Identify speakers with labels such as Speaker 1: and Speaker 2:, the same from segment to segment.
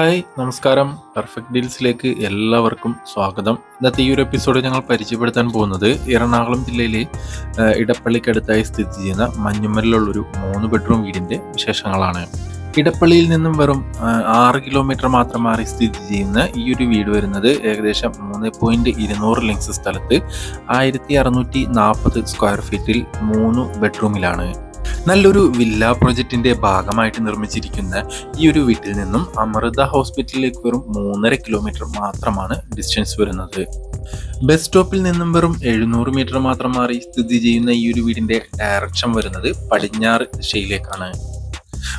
Speaker 1: Hi നമസ്കാരം. Perfect ഡീൽസിലേക്ക് എല്ലാവർക്കും സ്വാഗതം. ഇന്നത്തെ ഈ ഒരു എപ്പിസോഡ് ഞങ്ങൾ പരിചയപ്പെടുത്താൻ പോകുന്നത് എറണാകുളം ജില്ലയിലെ ഇടപ്പള്ളിക്കടുത്തായി സ്ഥിതി ചെയ്യുന്ന മഞ്ഞുമലിലുള്ളൊരു മൂന്ന് ബെഡ്റൂം വീടിന്റെ വിശേഷങ്ങളാണ്. ഇടപ്പള്ളിയിൽ നിന്നും വെറും ആറ് കിലോമീറ്റർ മാത്രം മാറി സ്ഥിതി ചെയ്യുന്ന ഈ ഒരു വീട് വരുന്നത് ഏകദേശം മൂന്ന് പോയിന്റ് ഇരുന്നൂറ് ലിങ്സ് സ്ഥലത്ത് ആയിരത്തി അറുന്നൂറ്റി നാൽപ്പത് സ്ക്വയർ ഫീറ്റിൽ മൂന്ന് ബെഡ്റൂമിലാണ് നല്ലൊരു വില്ല പ്രൊജക്റ്റിന്റെ ഭാഗമായിട്ട് നിർമ്മിച്ചിരിക്കുന്ന ഈ ഒരു വീട്ടിൽ നിന്നും അമൃത ഹോസ്പിറ്റലിലേക്ക് വെറും മൂന്നര കിലോമീറ്റർ മാത്രമാണ് ഡിസ്റ്റൻസ് വരുന്നത്. ബസ് സ്റ്റോപ്പിൽ നിന്നും വെറും എഴുന്നൂറ് മീറ്റർ മാത്രം മാറി സ്ഥിതി ചെയ്യുന്ന ഈ ഒരു വീടിന്റെ ഡയറക്ഷൻ വരുന്നത് പടിഞ്ഞാറ് ദിശയിലേക്കാണ്.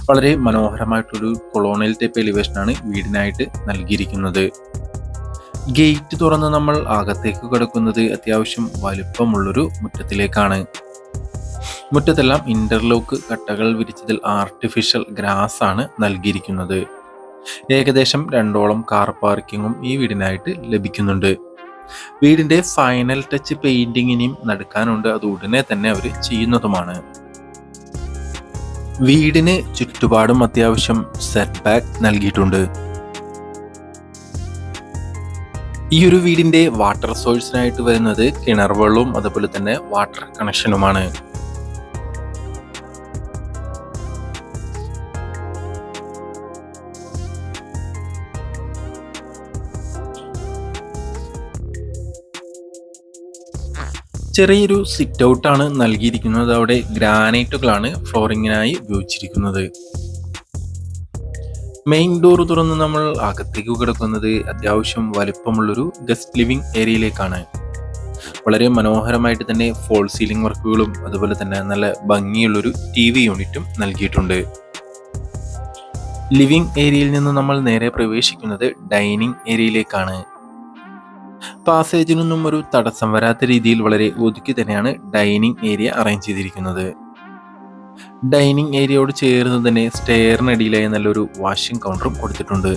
Speaker 1: വളരെ മനോഹരമായിട്ടൊരു കൊളോണിയൽ ടൈപ്പ് എലിവേഷനാണ് വീടിനായിട്ട് നൽകിയിരിക്കുന്നത്. ഗേറ്റ് തുറന്ന് നമ്മൾ അകത്തേക്ക് കിടക്കുന്നത് അത്യാവശ്യം വലുപ്പമുള്ളൊരു മുറ്റത്തിലേക്കാണ്. മുറ്റത്തെല്ലാം ഇന്റർലോക്ക് കട്ടകൾ വിരിച്ചതിൽ ആർട്ടിഫിഷ്യൽ ഗ്രാസ് ആണ് നൽകിയിരിക്കുന്നത്. ഏകദേശം രണ്ടോളം കാർ പാർക്കിങ്ങും ഈ വീടിനായിട്ട് ലഭിക്കുന്നുണ്ട്. വീടിന്റെ ഫൈനൽ ടച്ച് പെയിന്റിങ്ങിനെയും നടക്കാനുണ്ട്. അത് ഉടനെ തന്നെ അവർ ചെയ്യുന്നതുമാണ്. വീടിന് ചുറ്റുപാടും അത്യാവശ്യം സെറ്റ് ബാക്ക് നൽകിയിട്ടുണ്ട്. ഈ ഒരു വീടിന്റെ വാട്ടർ സോഴ്സിനായിട്ട് വരുന്നത് കിണർ വെള്ളവും അതുപോലെ തന്നെ വാട്ടർ കണക്ഷനുമാണ് ചെറിയൊരു സിറ്റ് ഔട്ടാണ് നൽകിയിരിക്കുന്നത്. അവിടെ ഗ്രാനൈറ്റുകളാണ് ഫ്ലോറിങ്ങിനായി ഉപയോഗിച്ചിരിക്കുന്നത്. മെയിൻ ഡോർ തുറന്ന് നമ്മൾ അകത്തേക്ക് കിടക്കുന്നത് അത്യാവശ്യം വലിപ്പമുള്ളൊരു ഗസ്റ്റ് ലിവിംഗ് ഏരിയയിലേക്കാണ് വളരെ മനോഹരമായിട്ട് തന്നെ ഫോൾ സീലിംഗ് വർക്കുകളും അതുപോലെ തന്നെ നല്ല ഭംഗിയുള്ളൊരു ടി വി യൂണിറ്റും നൽകിയിട്ടുണ്ട്. ലിവിംഗ് ഏരിയയിൽ നിന്ന് നമ്മൾ നേരെ പ്രവേശിക്കുന്നത് ഡൈനിങ് ഏരിയയിലേക്കാണ് പാസേജിനൊന്നും ഒരു തടസ്സം വരാത്ത രീതിയിൽ വളരെ ഒതുക്കി തന്നെയാണ് ഡൈനിങ് ഏരിയ അറേഞ്ച് ചെയ്തിരിക്കുന്നത്. ഡൈനിങ് ഏരിയയോട് ചേർന്ന് തന്നെ സ്റ്റെയറിനടിയിലായി നല്ലൊരു വാഷിംഗ് കൗണ്ടറും കൊടുത്തിട്ടുണ്ട്.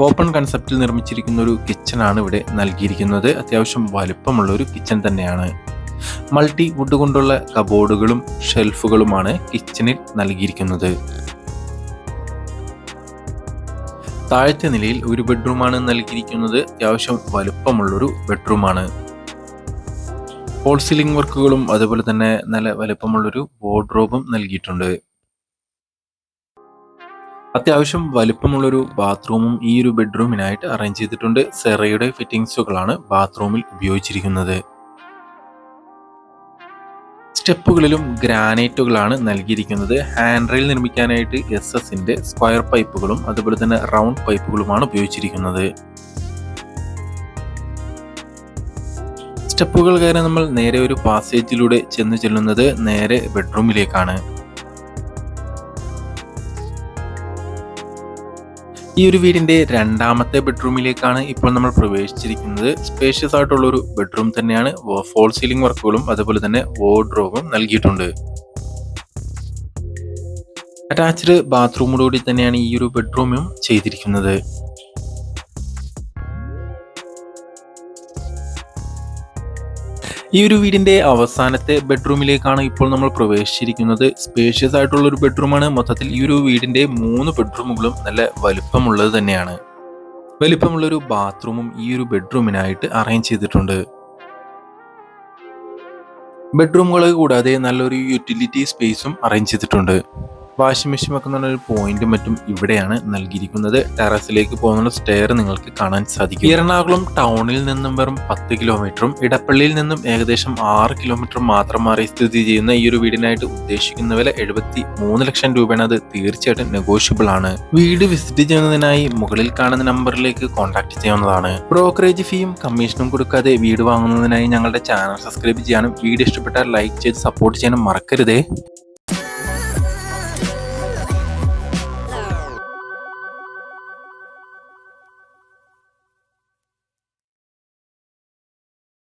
Speaker 1: ഓപ്പൺ കൺസെപ്റ്റിൽ നിർമ്മിച്ചിരിക്കുന്ന ഒരു കിച്ചണാണ് ഇവിടെ നൽകിയിരിക്കുന്നത്. അത്യാവശ്യം വലുപ്പമുള്ള ഒരു കിച്ചൺ തന്നെയാണ്. മൾട്ടി വുഡ് കൊണ്ടുള്ള കബോർഡുകളും ഷെൽഫുകളുമാണ് കിച്ചണിൽ നൽകിയിരിക്കുന്നത്. താഴത്തെ നിലയിൽ ഒരു ബെഡ്റൂമാണ് നൽകിയിരിക്കുന്നത്. അത്യാവശ്യം വലുപ്പമുള്ളൊരു ബെഡ്റൂമാണ്. ഹോൾ സീലിംഗ് വർക്കുകളും അതുപോലെ തന്നെ നല്ല വലുപ്പമുള്ളൊരു വാർഡ്രോബും നൽകിയിട്ടുണ്ട്. അത്യാവശ്യം വലുപ്പമുള്ളൊരു ബാത്റൂമും ഈ ഒരു ബെഡ്റൂമിനായിട്ട് അറേഞ്ച് ചെയ്തിട്ടുണ്ട്. സെറയുടെ ഫിറ്റിംഗ്സുകളാണ് ബാത്റൂമിൽ ഉപയോഗിച്ചിരിക്കുന്നത്. സ്റ്റെപ്പുകളിലും ഗ്രാനൈറ്റുകളാണ് നൽകിയിരിക്കുന്നത്. ഹാൻഡ് റെയിൽ നിർമ്മിക്കാനായിട്ട് എസ് എസിന്റെ സ്ക്വയർ പൈപ്പുകളും അതുപോലെ തന്നെ റൗണ്ട് പൈപ്പുകളുമാണ് ഉപയോഗിച്ചിരിക്കുന്നത്. സ്റ്റെപ്പുകൾ കയറി നമ്മൾ നേരെ ഒരു പാസേജിലൂടെ ചെന്ന് ചെല്ലുന്നത് നേരെ ബെഡ്റൂമിലേക്കാണ്. ഈ ഒരു വീടിന്റെ രണ്ടാമത്തെ ബെഡ്റൂമിലേക്കാണ് ഇപ്പോൾ നമ്മൾ പ്രവേശിച്ചിരിക്കുന്നത്. സ്പേഷ്യസ് ആയിട്ടുള്ള ഒരു ബെഡ്റൂം തന്നെയാണ്. ഫോൾ സീലിംഗ് വർക്കുകളും അതുപോലെ തന്നെ വാർഡ്രോബും നൽകിയിട്ടുണ്ട്. അറ്റാച്ച്ഡ് ബാത്റൂമോടുകൂടി തന്നെയാണ് ഈ ഒരു ബെഡ്റൂമും ചെയ്തിരിക്കുന്നത്. ഈ ഒരു വീടിന്റെ അവസാനത്തെ ബെഡ്റൂമിലേക്കാണ് ഇപ്പോൾ നമ്മൾ പ്രവേശിച്ചിരിക്കുന്നത്. സ്പേഷ്യസ് ആയിട്ടുള്ള ഒരു ബെഡ്റൂമാണ്. മൊത്തത്തിൽ ഈ ഒരു വീടിന്റെ മൂന്ന് ബെഡ്റൂമുകളും നല്ല വലുപ്പമുള്ളത് തന്നെയാണ്. വലിപ്പമുള്ള ഒരു ബാത്റൂമും ഈ ഒരു ബെഡ്റൂമിനായിട്ട് അറേഞ്ച് ചെയ്തിട്ടുണ്ട്. ബെഡ്റൂമുകൾ കൂടാതെ നല്ലൊരു യൂട്ടിലിറ്റി സ്പേസും അറേഞ്ച് ചെയ്തിട്ടുണ്ട്. വാഷിംഗ് മെഷീൻ വെക്കുന്ന ഒരു പോയിന്റും മറ്റും ഇവിടെയാണ് നൽകിയിരിക്കുന്നത്. ടെറസിലേക്ക് പോകുന്ന സ്റ്റെയർ നിങ്ങൾക്ക് കാണാൻ സാധിക്കും. എറണാകുളം ടൗണിൽ നിന്നും വെറും പത്ത് കിലോമീറ്ററും ഇടപ്പള്ളിയിൽ നിന്നും ഏകദേശം ആറ് കിലോമീറ്റർ മാത്രം മാറി സ്ഥിതി ചെയ്യുന്ന ഈ ഒരു വീടിനായിട്ട് ഉദ്ദേശിക്കുന്ന വില എഴുപത്തി മൂന്ന് ലക്ഷം രൂപയാണ്. അത് തീർച്ചയായിട്ടും നെഗോഷ്യബിൾ ആണ്. വീട് വിസിറ്റ് ചെയ്യുന്നതിനായി മുകളിൽ കാണുന്ന നമ്പറിലേക്ക് കോൺടാക്ട് ചെയ്യാവുന്നതാണ്. ബ്രോക്കറേജ് ഫീയും കമ്മീഷനും കൊടുക്കാതെ വീട് വാങ്ങുന്നതിനായി ഞങ്ങളുടെ ചാനൽ സബ്സ്ക്രൈബ് ചെയ്യാനും വീഡിയോ ഇഷ്ടപ്പെട്ടാൽ ലൈക്ക് ചെയ്ത് സപ്പോർട്ട് ചെയ്യാനും മറക്കരുതേ.